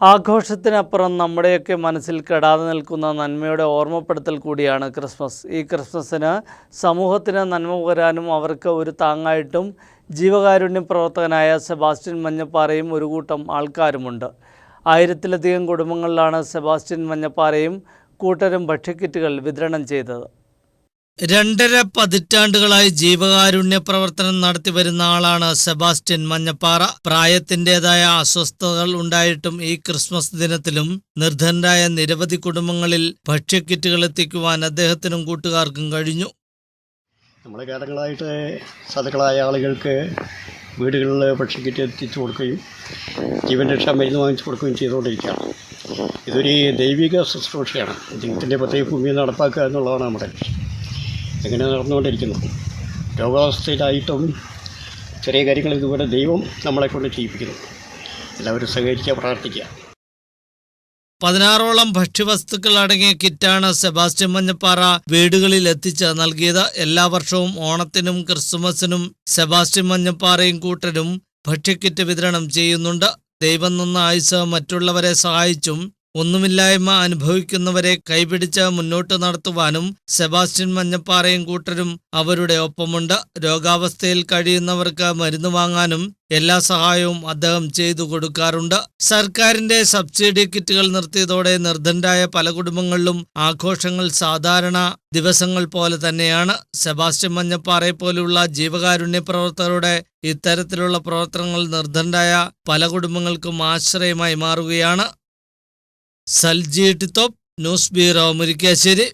ആഘോഷത്തിനപ്പുറം നമ്മുടെയൊക്കെ മനസ്സിൽ കെടാതെ നിൽക്കുന്ന നന്മയുടെ ഓർമ്മപ്പെടുത്തൽ കൂടിയാണ് ക്രിസ്മസ്. ഈ ക്രിസ്മസിന് സമൂഹത്തിന് നന്മ പകരാനും അവർക്ക് ഒരു താങ്ങായിട്ടും ജീവകാരുണ്യ പ്രവർത്തകനായ സെബാസ്റ്റ്യൻ മഞ്ഞപ്പാറയും ഒരു കൂട്ടം ആൾക്കാരുമുണ്ട്. ആയിരത്തിലധികം കുടുംബങ്ങളിലാണ് സെബാസ്റ്റ്യൻ മഞ്ഞപ്പാറയും കൂട്ടരും ഭക്ഷ്യക്കിറ്റുകൾ വിതരണം ചെയ്തത്. രണ്ടര പതിറ്റാണ്ടുകളായി ജീവകാരുണ്യ പ്രവർത്തനം നടത്തിവരുന്ന ആളാണ് സെബാസ്റ്റ്യൻ മഞ്ഞപ്പാറ. പ്രായത്തിന്റെതായ അസ്വസ്ഥതകൾ ഉണ്ടായിട്ടും ഈ ക്രിസ്മസ് ദിനത്തിലും നിർധനരായ നിരവധി കുടുംബങ്ങളിൽ ഭക്ഷ്യക്കിറ്റുകൾ എത്തിക്കുവാൻ അദ്ദേഹത്തിനും കൂട്ടുകാർക്കും കഴിഞ്ഞു. നമ്മുടെ കാലങ്ങളായിട്ട് സാധുക്കളായ ആളുകൾക്ക് വീടുകളിൽ ഭക്ഷ്യക്കിറ്റ് എത്തിച്ചു കൊടുക്കുകയും ജീവൻ രക്ഷാ മരുന്ന് വാങ്ങിച്ചു കൊടുക്കുകയും ചെയ്തുകൊണ്ടിരിക്കുകയാണ്. ഇതൊരു ദൈവിക ശുശ്രൂഷയാണ്. ജീവിതത്തിന്റെ പ്രത്യേക ഭൂമിയെ നടപ്പാക്കുക എന്നുള്ളതാണ് നമ്മുടെ ലക്ഷ്യം. ഇങ്ങനെ നടന്നുകൊണ്ടിരിക്കുന്നു? രോഗാവസ്ഥയിലായിട്ടും ചെറിയ കാര്യങ്ങൾ ഇതുപോലെ ദൈവം നമ്മളെ കൊണ്ട് ചെയ്യിപ്പിക്കുന്നു. എല്ലാവരും സഹകരിക്കുക പ്രാർത്ഥിക്കുക. പതിനാറോളം ഭക്ഷ്യവസ്തുക്കൾ അടങ്ങിയ കിറ്റാണ് സെബാസ്റ്റ്യൻ മഞ്ഞപ്പാറ വീടുകളിൽ എത്തിച്ച് നൽകിയത്. എല്ലാ വർഷവും ഓണത്തിനും ക്രിസ്തുമസിനും സെബാസ്റ്റ്യൻ മഞ്ഞപ്പാറയും കൂട്ടരും ഭക്ഷ്യക്കിറ്റ് വിതരണം ചെയ്യുന്നുണ്ട്. ദൈവം നിന്ന് ആയുസ് മറ്റുള്ളവരെ സഹായിച്ചും ഒന്നുമില്ലായ്മ അനുഭവിക്കുന്നവരെ കൈപിടിച്ച് മുന്നോട്ട് നടത്തുവാനും സെബാസ്റ്റ്യൻ മഞ്ഞപ്പാറയും കൂട്ടരും അവരുടെ ഒപ്പമുണ്ട്. രോഗാവസ്ഥയിൽ കഴിയുന്നവർക്ക് മരുന്ന് വാങ്ങാനും എല്ലാ സഹായവും അദ്ദേഹം ചെയ്തു കൊടുക്കാറുണ്ട്. സർക്കാരിന്റെ സബ്സിഡി കിറ്റുകൾ നിർത്തിയതോടെ നിർദ്ധനരായ പല കുടുംബങ്ങളിലും ആഘോഷങ്ങൾ സാധാരണ ദിവസങ്ങൾ പോലെ തന്നെയാണ്. സെബാസ്റ്റ്യൻ മഞ്ഞപ്പാറയെ പോലുള്ള ജീവകാരുണ്യ പ്രവർത്തകരുടെ ഇത്തരത്തിലുള്ള പ്രവർത്തനങ്ങൾ നിർദ്ധനരായ പല കുടുംബങ്ങൾക്കും ആശ്രയമായി മാറുകയാണ്. സൽജി ടിത്തോപ്പ് ന്യൂസ് ബ്യൂറോ മുരിക്കാശ്ശേരി